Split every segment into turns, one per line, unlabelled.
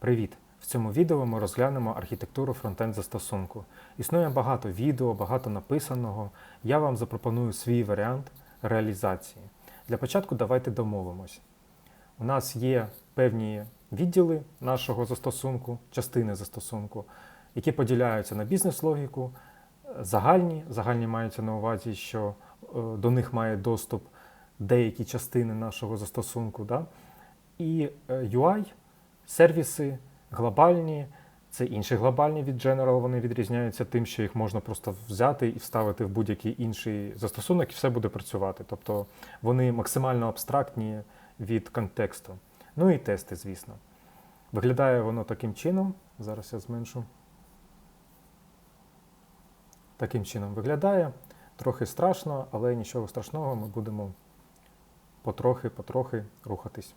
Привіт! В цьому відео ми розглянемо архітектуру фронтенд застосунку. Існує багато відео, багато написаного. Я вам запропоную свій варіант реалізації. Для початку давайте домовимось. У нас є певні відділи нашого застосунку, частини застосунку, які поділяються на бізнес-логіку, загальні. Загальні маються на увазі, що е, до них має доступ деякі частини нашого застосунку. Да? І е, UI, сервіси, глобальні, це інші глобальні від General, вони відрізняються тим, що їх можна просто взяти і вставити в будь-який інший застосунок, і все буде працювати. Тобто вони максимально абстрактні від контексту. Ну і тести, звісно. Виглядає воно таким чином. Зараз я зменшу. Таким чином виглядає. Трохи страшно, але нічого страшного, ми будемо потрохи-потрохи рухатись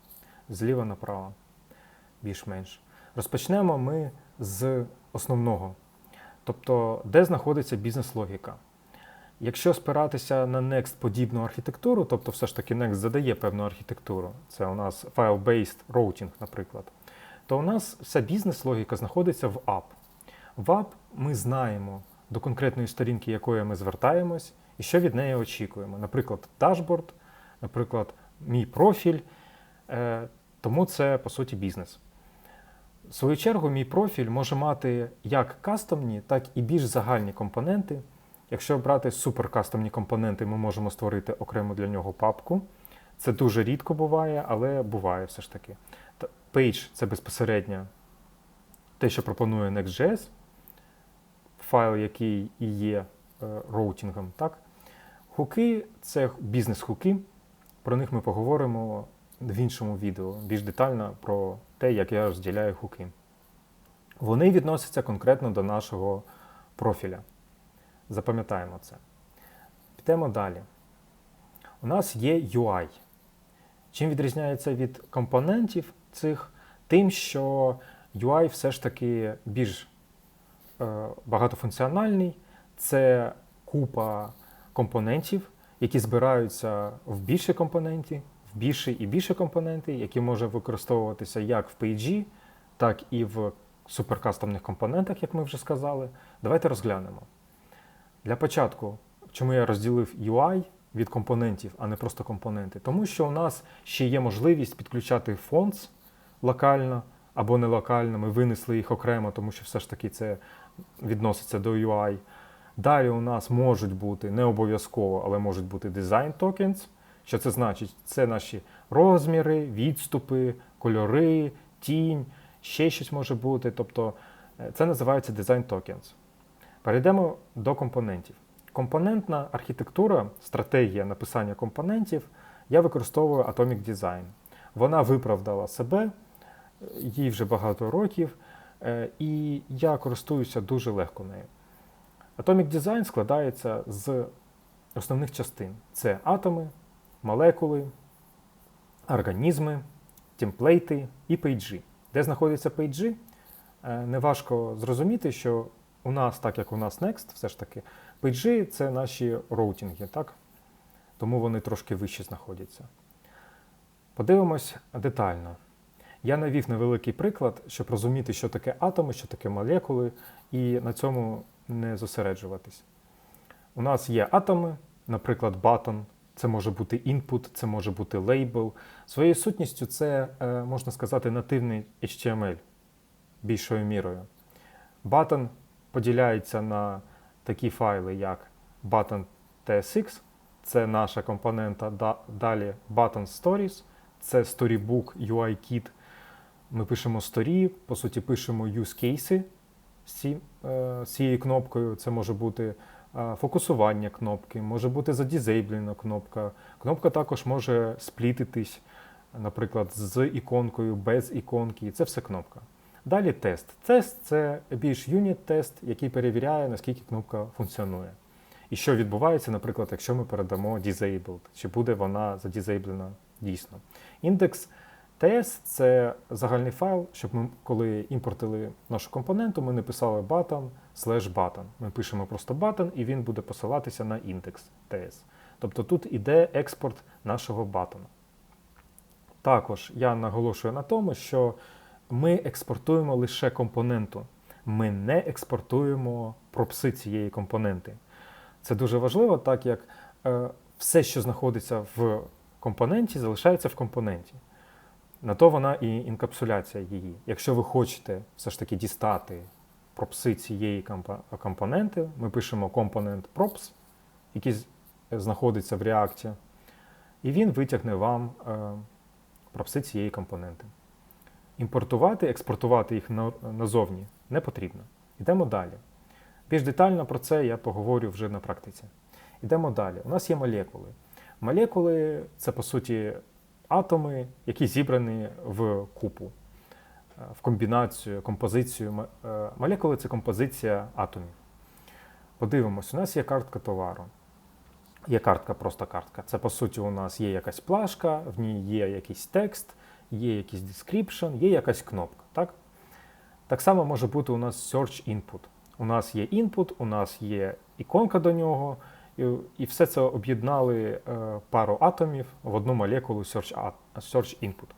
зліва направо, більш-менш. Розпочнемо ми з основного, тобто, де знаходиться бізнес-логіка. Якщо спиратися на Next подібну архітектуру, тобто все ж таки Next задає певну архітектуру, це у нас file-based routing, наприклад, то у нас вся бізнес-логіка знаходиться в app. В app ми знаємо до конкретної сторінки, якої ми звертаємось, і що від неї очікуємо. Наприклад, дашборд, наприклад, мій профіль. Е, Тому це по суті бізнес. В свою чергу, мій профіль може мати як кастомні, так і більш загальні компоненти. Якщо брати суперкастомні компоненти, ми можемо створити окремо для нього папку. Це дуже рідко буває, але буває все ж таки. Та- Page це безпосередньо те, що пропонує Next.js, файл, який і є е, роутингом. Так? Хуки це бізнес-хуки. Про них ми поговоримо в іншому відео, більш детально про те, як я розділяю хуки. Вони відносяться конкретно до нашого профіля. Запам'ятаємо це. Підемо далі. У нас є UI. Чим відрізняється від компонентів цих? Тим, що UI все ж таки більш е, багатофункціональний, це купа компонентів, які збираються в більші компоненти, в більші і більші компоненти, які може використовуватися як в PG, так і в суперкастомних компонентах, як ми вже сказали. Давайте розглянемо. Для початку, чому я розділив UI від компонентів, а не просто компоненти? Тому що у нас ще є можливість підключати fonts локально або не локально. Ми винесли їх окремо, тому що все ж таки це відноситься до UI. Далі у нас можуть бути не обов'язково, але можуть бути design tokens. Що це значить? Це наші розміри, відступи, кольори, тінь, ще щось може бути. Тобто е, це називається design tokens. Перейдемо до компонентів. Компонентна архітектура, стратегія написання компонентів, я використовую Atomic Design. Вона виправдала себе, їй вже багато років, е, і я користуюся дуже легко нею. Atomic Design складається з основних частин: це атоми, молекули, організми, темплейти і пейджі. Де знаходяться пейджі? Е, Неважко зрозуміти, що у нас, так як у нас Next, все ж таки, пейджі це наші роутинги, так? Тому вони трошки вище знаходяться. Подивимось детально. Я навів невеликий приклад, щоб розуміти, що таке атоми, що таке молекули, і на цьому не зосереджуватись. У нас є атоми, наприклад, button, це може бути input, це може бути label. Своєю сутністю це, е, можна сказати, нативний HTML більшою мірою. Button поділяється на такі файли, як button tsx, це наша компонента. Далі button stories, це storybook UI-kit. Ми пишемо story, по суті, пишемо use cases е, з цією кнопкою. Це може бути фокусування кнопки, може бути задізейблена кнопка. Кнопка також може сплітитись, наприклад, з іконкою, без іконки. Це все кнопка. Далі тест. Тест це більш юніт-тест, який перевіряє, наскільки кнопка функціонує. І що відбувається, наприклад, якщо ми передамо disabled, чи буде вона задізейблена дійсно. Індекс TS – це загальний файл, щоб ми, коли імпортили нашу компоненту, ми не писали button slash button. Ми пишемо просто button, і він буде посилатися на індекс TS. Тобто тут іде експорт нашого button. Також я наголошую на тому, що ми експортуємо лише компоненту. Ми не експортуємо пропси цієї компоненти. Це дуже важливо, так як е, все, що знаходиться в компоненті, залишається в компоненті. На то вона і інкапсуляція її. Якщо ви хочете все ж таки дістати пропси цієї компоненти, ми пишемо компонент props, який знаходиться в реакті, і він витягне вам е, пропси цієї компоненти. Імпортувати, експортувати їх на- назовні не потрібно. Йдемо далі. Більш детально про це я поговорю вже на практиці. Йдемо далі. У нас є молекули. Молекули це по суті атоми, які зібрані в купу, е, в комбінацію, композицію. Е, Молекули це композиція атомів. Подивимось, у нас є картка товару. Є картка, просто картка. Це по суті у нас є якась плашка, в ній є якийсь текст, є якийсь description, є якась кнопка. Так, так само може бути у нас search input. У нас є input, у нас є іконка до нього, і, і все це об'єднали е, пару атомів в одну молекулу search, input.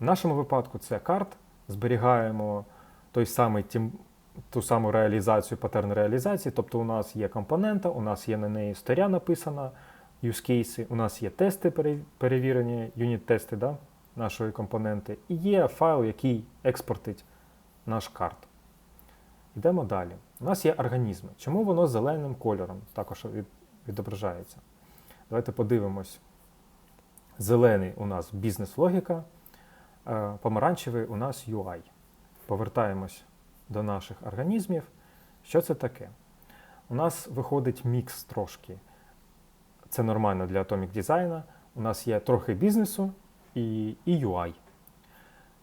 В нашому випадку це карт. Зберігаємо той самий ту саму реалізацію, паттерн реалізації. Тобто у нас є компонента, у нас є на неї історія написана, use cases, у нас є тести перевірені, юніт-тести да, нашої компоненти, і є файл, який експортить наш карт. Йдемо далі. У нас є організми. Чому воно зеленим кольором також відображається? Давайте подивимось. Зелений у нас бізнес-логіка, е, помаранчевий у нас UI. Повертаємось до наших організмів. Що це таке? У нас виходить мікс трошки. Це нормально для Atomic Design. У нас є трохи бізнесу і, і UI.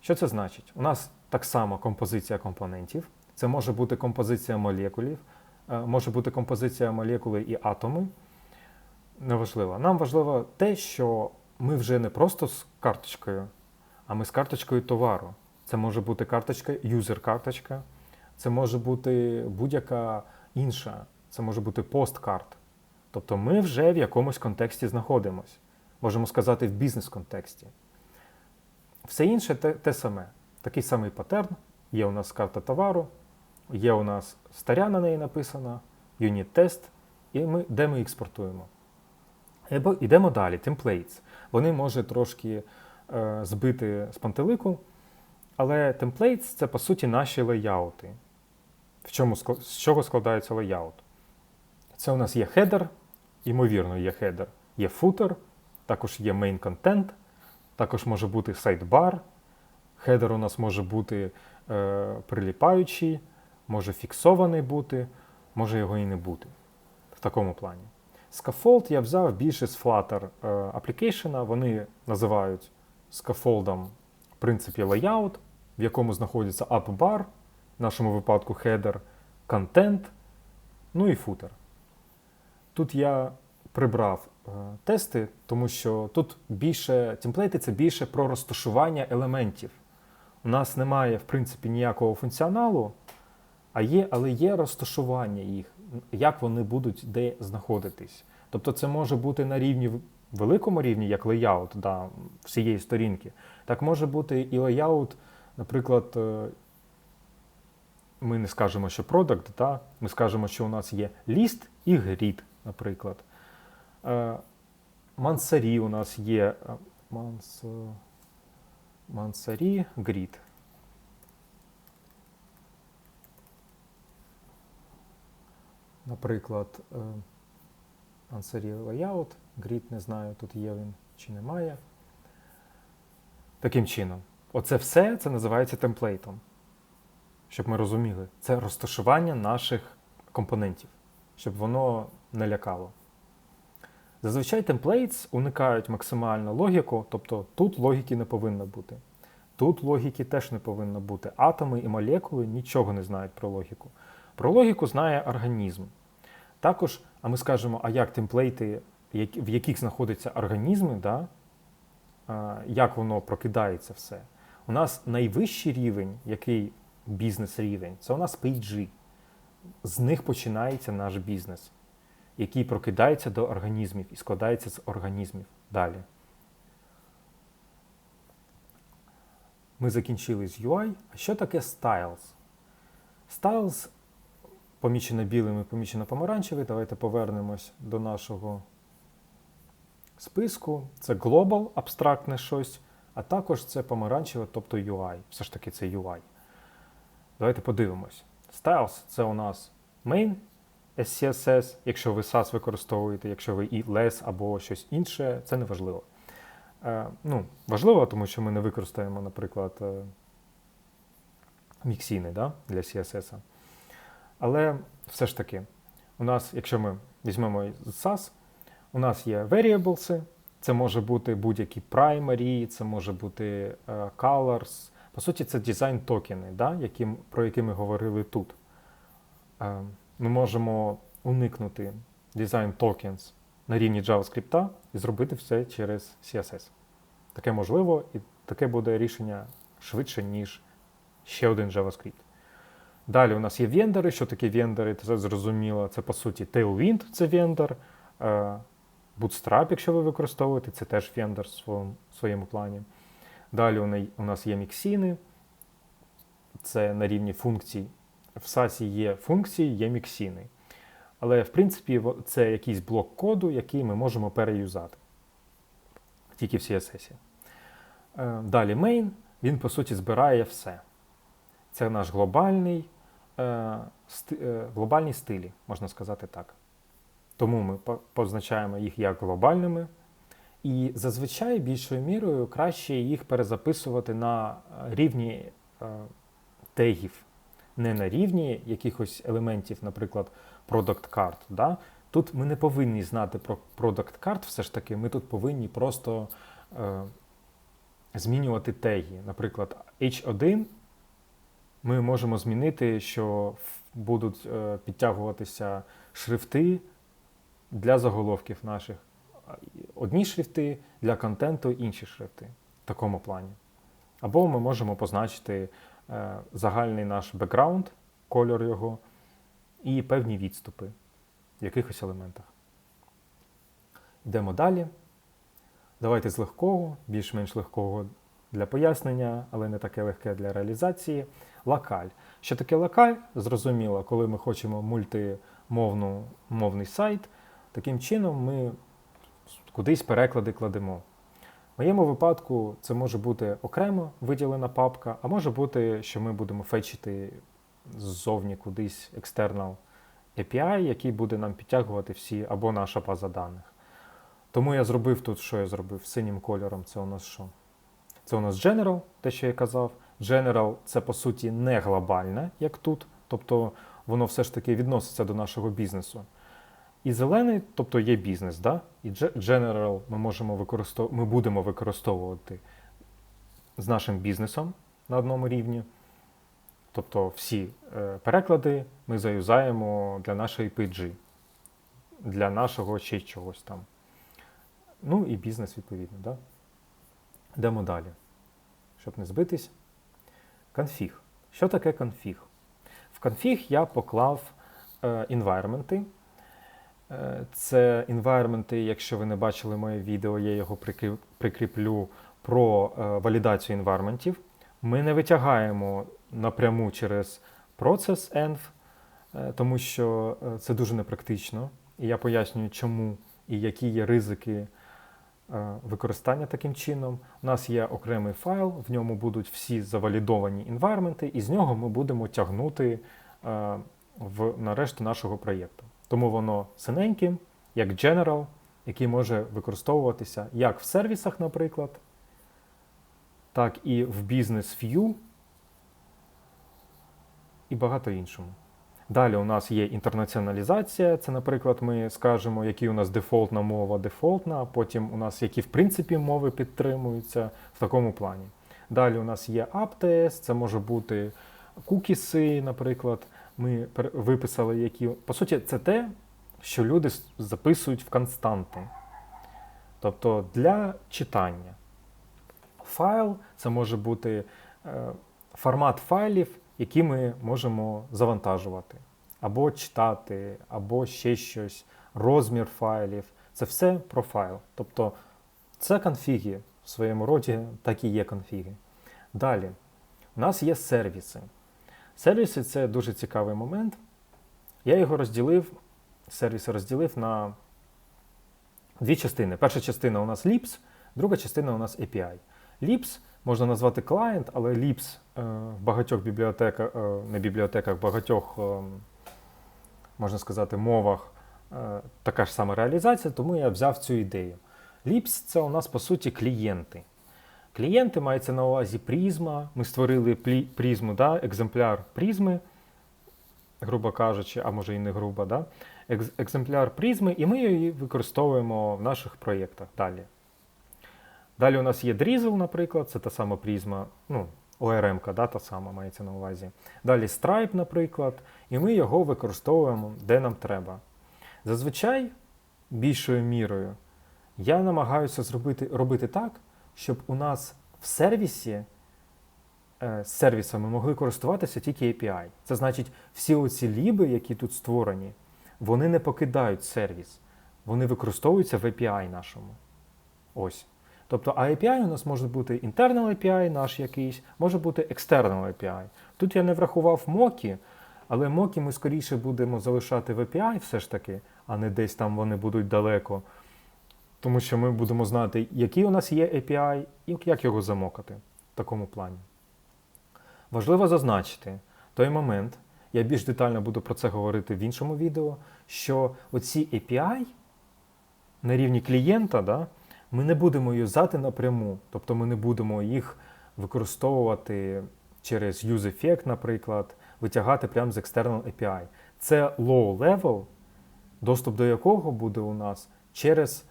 Що це значить? У нас так само композиція компонентів. Це може бути композиція молекулів, е, може бути композиція молекули і атоми. Неважливо. Нам важливо те, що ми вже не просто з карточкою, а ми з карточкою товару. Це може бути карточка, юзер-карточка, це може бути будь-яка інша, це може бути посткарт. Тобто ми вже в якомусь контексті знаходимося. Можемо сказати, в бізнес-контексті. Все інше те, те саме. Такий самий паттерн. Є у нас карта товару, є у нас старя на неї написана, юніт-тест, ми, де ми експортуємо. Ебо- Ідемо далі, templates. Вони можуть трошки е, збити з пантелику, але templates це по суті наші лейаути. В чому, з чого складається лейаут? Це у нас є хедер, ймовірно, є хедер, є футер, також є main content, також може бути sidebar. Хедер у нас може бути е, приліпаючий, може фіксований бути, може його і не бути. В такому плані. Scaffold я взяв більше з Flutter е, application. Вони називають скафолдом в принципі layout, в якому знаходиться up-bar, в нашому випадку header, content, ну і footer. Тут я прибрав е, тести, тому що тут більше темплейти це більше про розташування елементів. У нас немає, в принципі, ніякого функціоналу, а є, але є розташування їх, як вони будуть де знаходитись. Тобто це може бути на рівні великому рівні, як леяут да, всієї сторінки. Так може бути і леяут, наприклад, е, ми не скажемо, що product, да? ми скажемо, що у нас є ліст і грід, наприклад. Е, Мансарі у нас є е, манс, мансарі грід. Наприклад, Мансарі layout, grid, не знаю, тут є він чи немає. Таким чином, оце все це називається темплейтом. Щоб ми розуміли, це розташування наших компонентів, щоб воно не лякало. Зазвичай темплейтс уникають максимально логіку, тобто тут логіки не повинно бути. Тут логіки теж не повинно бути. Атоми і молекули нічого не знають про логіку. Про логіку знає організм. Також, а ми скажемо, а як темплейти, в яких знаходяться організми, да? як воно прокидається все. У нас найвищий рівень, який бізнес-рівень, це у нас пейджі. З них починається наш бізнес, який прокидається до організмів і складається з організмів далі. ми закінчили з UI. А що таке Styles? Styles помічено білим і помічено помаранчевий. Давайте повернемось до нашого списку. Це Global, абстрактне щось, а також це помаранчеве, тобто UI. Все ж таки це UI. Давайте подивимось. Styles це у нас main SCSS. Якщо ви SAS використовуєте, якщо ви і less або щось інше, це не важливо. Е, ну, Важливо, тому що ми не використаємо, наприклад, е, міксіни да, для CSS. Але все ж таки, у нас, якщо ми візьмемо SAS, у нас є variables, це може бути будь-які primary, це може бути uh, colors. По суті, це дизайн токени, да, які, про які ми говорили тут. Uh, ми можемо уникнути дизайн tokens на рівні JavaScript і зробити все через CSS. Таке можливо, і таке буде рішення швидше, ніж ще один JavaScript. Далі у нас є вендори. Що таке вендори? Це зрозуміло. Це по суті Tailwind це вендор. Е, Bootstrap, якщо ви використовуєте, це теж вендор в своєму, своєму плані. Далі у нас є міксіни. Це на рівні функцій. В SAS є функції, є міксіни. Але, в принципі, це якийсь блок коду, який ми можемо переюзати. Тільки в CSS. Е, далі main, він, по суті, збирає все. Це наш глобальний, е, сти, е, глобальні стилі, можна сказати так. Тому ми позначаємо їх як глобальними. І зазвичай більшою мірою краще їх перезаписувати на рівні е, тегів, не на рівні якихось елементів, наприклад, product card. Да? Тут ми не повинні знати про product card, все ж таки, ми тут повинні просто е, змінювати теги. Наприклад, H1 ми можемо змінити, що будуть е, підтягуватися шрифти для заголовків наших. Одні шрифти для контенту, інші шрифти в такому плані. Або ми можемо позначити е, загальний наш бекграунд, кольор його, і певні відступи в якихось елементах. Йдемо далі. Давайте з легкого, більш-менш легкого для пояснення, але не таке легке для реалізації. Локаль. Що таке локаль? Зрозуміло, коли ми хочемо мультимовний сайт, таким чином ми кудись переклади кладемо. В моєму випадку це може бути окремо виділена папка, а може бути, що ми будемо фетчити ззовні кудись external API, який буде нам підтягувати всі або наша база даних. Тому я зробив тут, що я зробив синім кольором. Це у нас що? Це у нас General, те, що я казав. General це по суті не глобальне, як тут, тобто воно все ж таки відноситься до нашого бізнесу. І зелений, тобто є бізнес, да? і General ми можемо використов... ми будемо використовувати з нашим бізнесом на одному рівні. Тобто всі е, переклади ми заюзаємо для нашої PG, для нашого ще чогось там. Ну і бізнес відповідно. Да? Йдемо далі. Щоб не збитись. Конфіг. Що таке конфіг? В конфіг я поклав інвайрменти. Е, це інвайрменти, якщо ви не бачили моє відео, я його прикріплю про е, валідацію інвайрментів. Ми не витягаємо напряму через процес env, е, тому що це дуже непрактично. І я пояснюю, чому і які є ризики. Е, використання таким чином. У нас є окремий файл, в ньому будуть всі завалідовані інвайрменти, і з нього ми будемо тягнути е, в, на решту нашого проєкту. Тому воно синеньким, як General, який може використовуватися як в сервісах, наприклад, так і в View і багато іншому. Далі у нас є інтернаціоналізація. Це, наприклад, ми скажемо, які у нас дефолтна мова дефолтна, а потім у нас які в принципі мови підтримуються в такому плані. Далі у нас є AppTS, це може бути кукіси, наприклад. Ми виписали, які. По суті, це те, що люди записують в константи. Тобто для читання. Файл це може бути е, формат файлів які ми можемо завантажувати, або читати, або ще щось, розмір файлів. Це все про файл. Тобто це конфіги в своєму роді, так і є конфіги. Далі, у нас є сервіси. Сервіси це дуже цікавий момент. Я його розділив, сервіси розділив на дві частини. Перша частина у нас Lips, друга частина у нас API. Lips можна назвати клієнт, але Lips е, в багатьох бібліотеках, е, не бібліотеках, в багатьох, е, можна сказати, мовах така ж сама реалізація, тому я взяв цю ідею. Lips це у нас по суті клієнти. Клієнти мається на увазі призма. Ми створили призму, да, екземпляр призми, грубо кажучи, а може і не грубо, да? екземпляр призми, і ми її використовуємо в наших проєктах далі. Далі у нас є Drizzle, наприклад, це та сама призма, ну, ORM, да, та сама мається на увазі. Далі Stripe, наприклад, і ми його використовуємо де нам треба. Зазвичай, більшою мірою, я намагаюся зробити, робити так, щоб у нас в сервісі е, з сервісами могли користуватися тільки API. Це значить, всі оці ліби, які тут створені, вони не покидають сервіс, вони використовуються в API нашому. Ось. Тобто, API у нас може бути internal API наш якийсь, може бути external API. Тут я не врахував мокі, але мокі ми скоріше будемо залишати в API все ж таки, а не десь там вони будуть далеко. Тому що ми будемо знати, який у нас є API і як його замокати в такому плані. Важливо зазначити той момент, я більш детально буду про це говорити в іншому відео, що оці API на рівні клієнта, да, ми не будемо юзати напряму, тобто ми не будемо їх використовувати через use effect, наприклад, витягати прямо з external API. Це low level, доступ до якого буде у нас через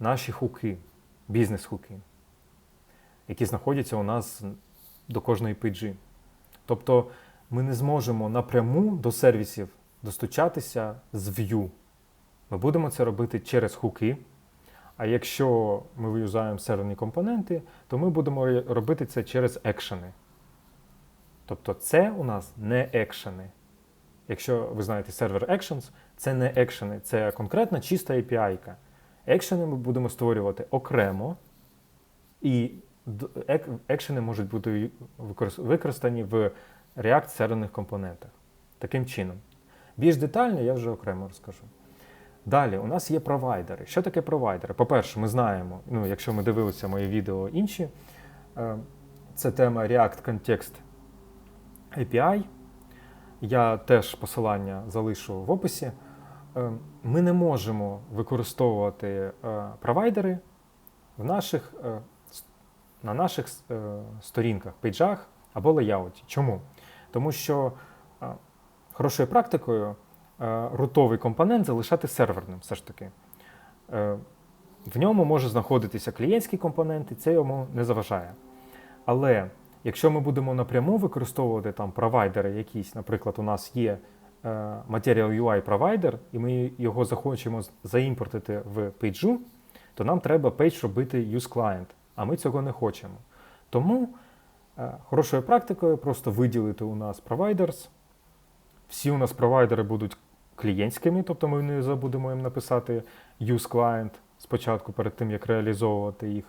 наші хуки, бізнес-хуки, які знаходяться у нас до кожної пейджі. Тобто ми не зможемо напряму до сервісів достучатися з Vue. Ми будемо це робити через хуки. А якщо ми виюзаємо серверні компоненти, то ми будемо робити це через екшени. Тобто це у нас не екшени. Якщо ви знаєте сервер Actions, це не екшени, це конкретна чиста API. -ка. Екшени ми будемо створювати окремо, і екшени можуть бути використані в React серверних компонентах. Таким чином. Більш детально я вже окремо розкажу. Далі, у нас є провайдери. Що таке провайдери? По-перше, ми знаємо, ну, якщо ми дивилися мої відео інші, е, це тема React Context API. Я теж посилання залишу в описі. Е, Ми не можемо використовувати е, провайдери в наших, на наших сторінках, пейджах або леяуті. Чому? Тому що хорошою практикою рутовий компонент залишати серверним все ж таки. Е, В ньому може знаходитися клієнтський компонент, і це йому не заважає. Але якщо ми будемо напряму використовувати там провайдери якісь, наприклад, у нас є е, Material UI провайдер, і ми його захочемо заімпортити в пейджу, то нам треба пейдж робити use client, а ми цього не хочемо. Тому е, хорошою практикою просто виділити у нас providers. Всі у нас провайдери будуть клієнтськими, тобто ми не забудемо їм написати use client спочатку перед тим, як реалізовувати їх.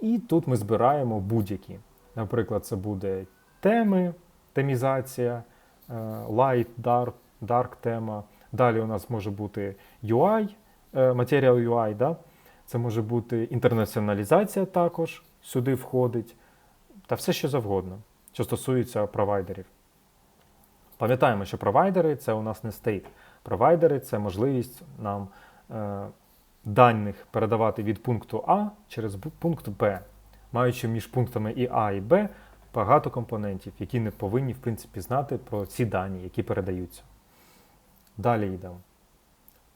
І тут ми збираємо будь-які. Наприклад, це буде теми, темізація, е, light, dark, dark тема. Далі у нас може бути UI, е, Material UI, да? це може бути інтернаціоналізація також сюди входить, та все що завгодно, що стосується провайдерів. Пам'ятаємо, що провайдери це у нас не стейт. Провайдери це можливість нам е, даних передавати від пункту А через пункт Б, маючи між пунктами і А і Б багато компонентів, які не повинні в принципі знати про ці дані, які передаються. Далі йдемо.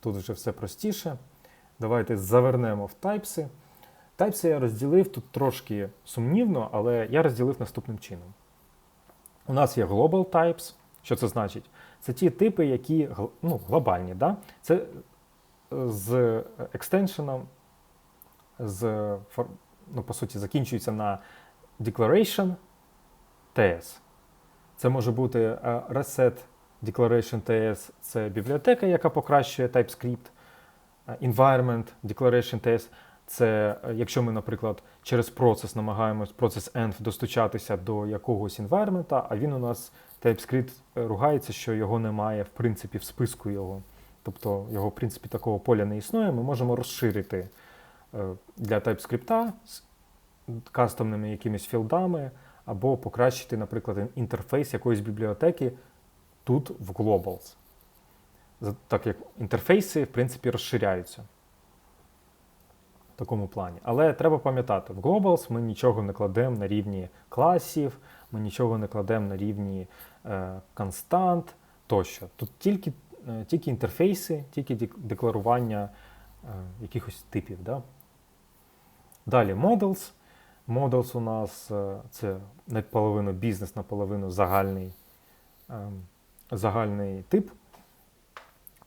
Тут вже все простіше. Давайте завернемо в тайпси. Тайпси я розділив тут трошки сумнівно, але я розділив наступним чином. У нас є Global Types. Що це значить? Це ті типи, які ну, глобальні. Да? Це е, з екстеншеном, з, ну, по суті, закінчується на Declaration TS. Це може бути е, Reset Declaration TS це бібліотека, яка покращує TypeScript. Е, Environment Declaration TS це е, якщо ми, наприклад, через процес намагаємось процес env достучатися до якогось environment, а він у нас TypeScript ругається, що його немає в принципі в списку його. Тобто його, в принципі, такого поля не існує. Ми можемо розширити е, для TypeScript з кастомними якимись філдами, або покращити, наприклад, інтерфейс якоїсь бібліотеки тут в Globals. Так як інтерфейси, в принципі, розширяються в такому плані. Але треба пам'ятати, в Globals ми нічого не кладемо на рівні класів, ми нічого не кладемо на рівні е, констант тощо. Тут тільки, е, тільки інтерфейси, тільки декларування е, якихось типів. Да? Далі Models. Models у нас е, це наполовину бізнес, наполовину загальний, ем, загальний тип.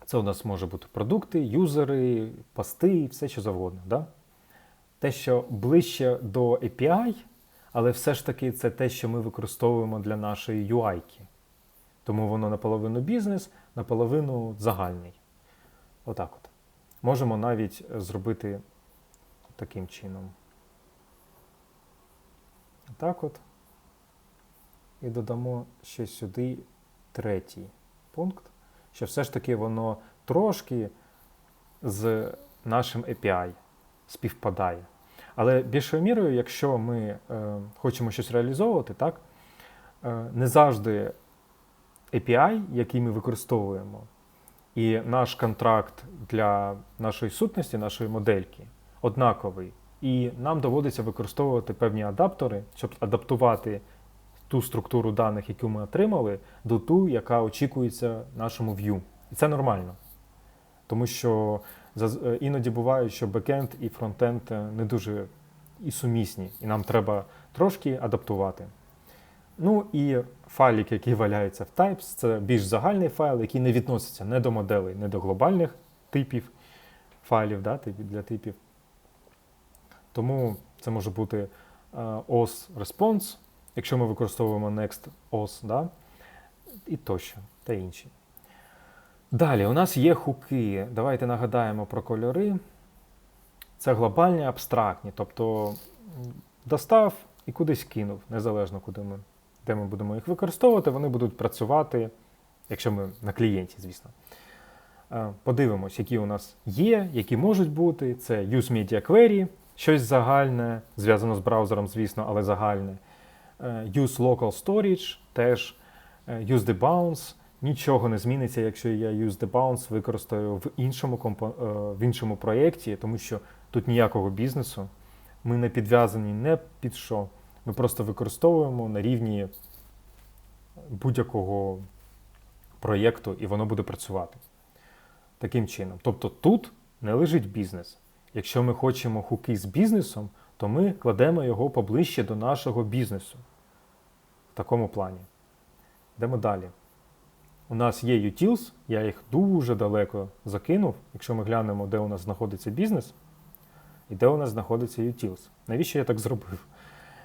Це у нас може бути продукти, юзери, пости, все що завгодно. Да? Те, що ближче до API, але все ж таки це те, що ми використовуємо для нашої UI. -ки. Тому воно наполовину бізнес, наполовину загальний. Отак от. Можемо навіть зробити таким чином. Так от. І додамо ще сюди третій пункт, що все ж таки воно трошки з нашим API співпадає. Але більшою мірою, якщо ми е, хочемо щось реалізовувати, так, е, не завжди API, який ми використовуємо, і наш контракт для нашої сутності, нашої модельки однаковий. І нам доводиться використовувати певні адаптери, щоб адаптувати ту структуру даних, яку ми отримали, до ту, яка очікується нашому view. І це нормально. Тому що іноді буває, що бекенд і фронтенд е, не дуже і сумісні, і нам треба трошки адаптувати. Ну і файлик, який валяється в Types, це більш загальний файл, який не відноситься не до моделей, не до глобальних типів файлів да, для типів. Тому це може бути е, OS response, якщо ми використовуємо Next OS, да, і тощо, та інші. Далі, у нас є хуки. Давайте нагадаємо про кольори. Це глобальні абстрактні, тобто достав і кудись кинув, незалежно куди ми, де ми будемо їх використовувати, вони будуть працювати, якщо ми на клієнті, звісно. Е, Подивимось, які у нас є, які можуть бути. Це Use Media Query, щось загальне, зв'язано з браузером, звісно, але загальне. Е, Use Local Storage, теж е, Use the. Нічого не зміниться, якщо я Use the Bounce використаю в іншому, компо- е, в іншому проєкті, тому що тут ніякого бізнесу. Ми не підв'язані не під що. Ми просто використовуємо на рівні будь-якого проєкту, і воно буде працювати. Таким чином. Тобто тут не лежить бізнес. Якщо ми хочемо хуки з бізнесом, то ми кладемо його поближче до нашого бізнесу. В такому плані. Йдемо далі. У нас є utils, я їх дуже далеко закинув, якщо ми глянемо, де у нас знаходиться бізнес і де у нас знаходиться utils. Навіщо я так зробив?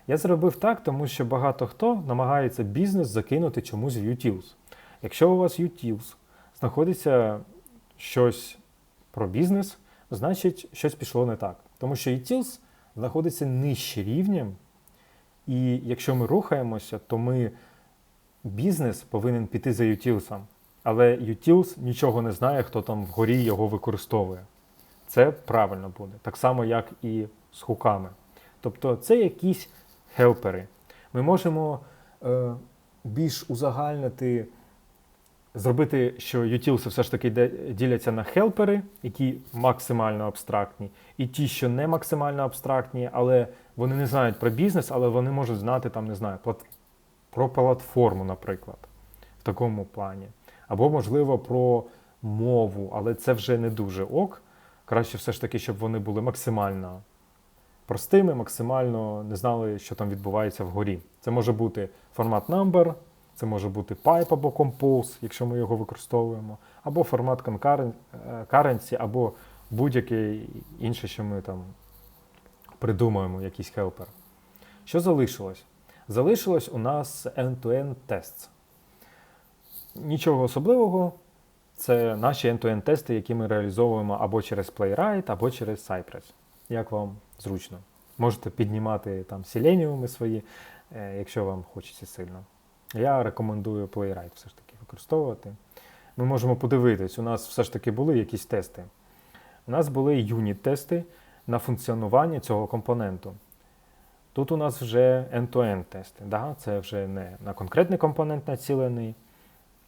Я зробив так, тому що багато хто намагається бізнес закинути чомусь в utils. Якщо у вас utils знаходиться щось про бізнес, значить щось пішло не так. Тому що utils знаходиться нижче рівнем, і якщо ми рухаємося, то ми бізнес повинен піти за utils, але utils нічого не знає, хто там вгорі його використовує. Це правильно буде. Так само, як і з хуками. Тобто це якісь хелпери. Ми можемо е, більш узагальнити, зробити, що utils все ж таки діляться на хелпери, які максимально абстрактні, і ті, що не максимально абстрактні, але вони не знають про бізнес, але вони можуть знати там, не знаю, про платформу, наприклад, в такому плані. Або, можливо, про мову, але це вже не дуже ок. Краще все ж таки, щоб вони були максимально простими, максимально не знали, що там відбувається вгорі. Це може бути формат number, це може бути pipe або compose, якщо ми його використовуємо, або формат е, currency, або будь-який інший, що ми там придумаємо, якийсь хелпер. Що залишилось? Залишилось у нас end-to-end tests. Нічого особливого. Це наші end-to-end тести, які ми реалізовуємо або через Playwright, або через Cypress. Як вам зручно. Можете піднімати там селеніуми свої, е, якщо вам хочеться сильно. Я рекомендую Playwright все ж таки використовувати. Ми можемо подивитись, у нас все ж таки були якісь тести. У нас були юніт-тести на функціонування цього компоненту. Тут у нас вже end-to-end тести. Да? Це вже не на конкретний компонент націлений,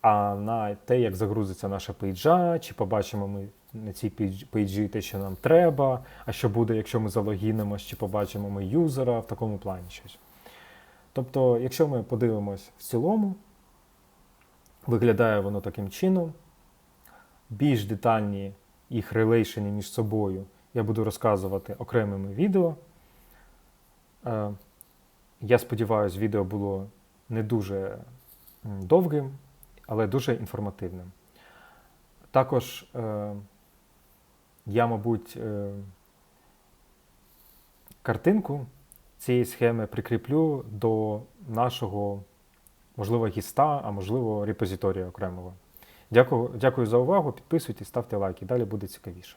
а на те, як загрузиться наша пейджа, чи побачимо ми на цій пейджі те, що нам треба, а що буде, якщо ми залогінимось, чи побачимо ми юзера в такому плані щось. Тобто, якщо ми подивимось в цілому, виглядає воно таким чином. Більш детальні їх релейшени між собою я буду розказувати окремими відео. Е, Я сподіваюся, відео було не дуже довгим, але дуже інформативним. Також е, я, мабуть, е, картинку цієї схеми прикріплю до нашого, можливо, гіста, а можливо, репозиторія окремого. Дякую, дякую за увагу. Підписуйтесь, ставте лайки. Далі буде цікавіше.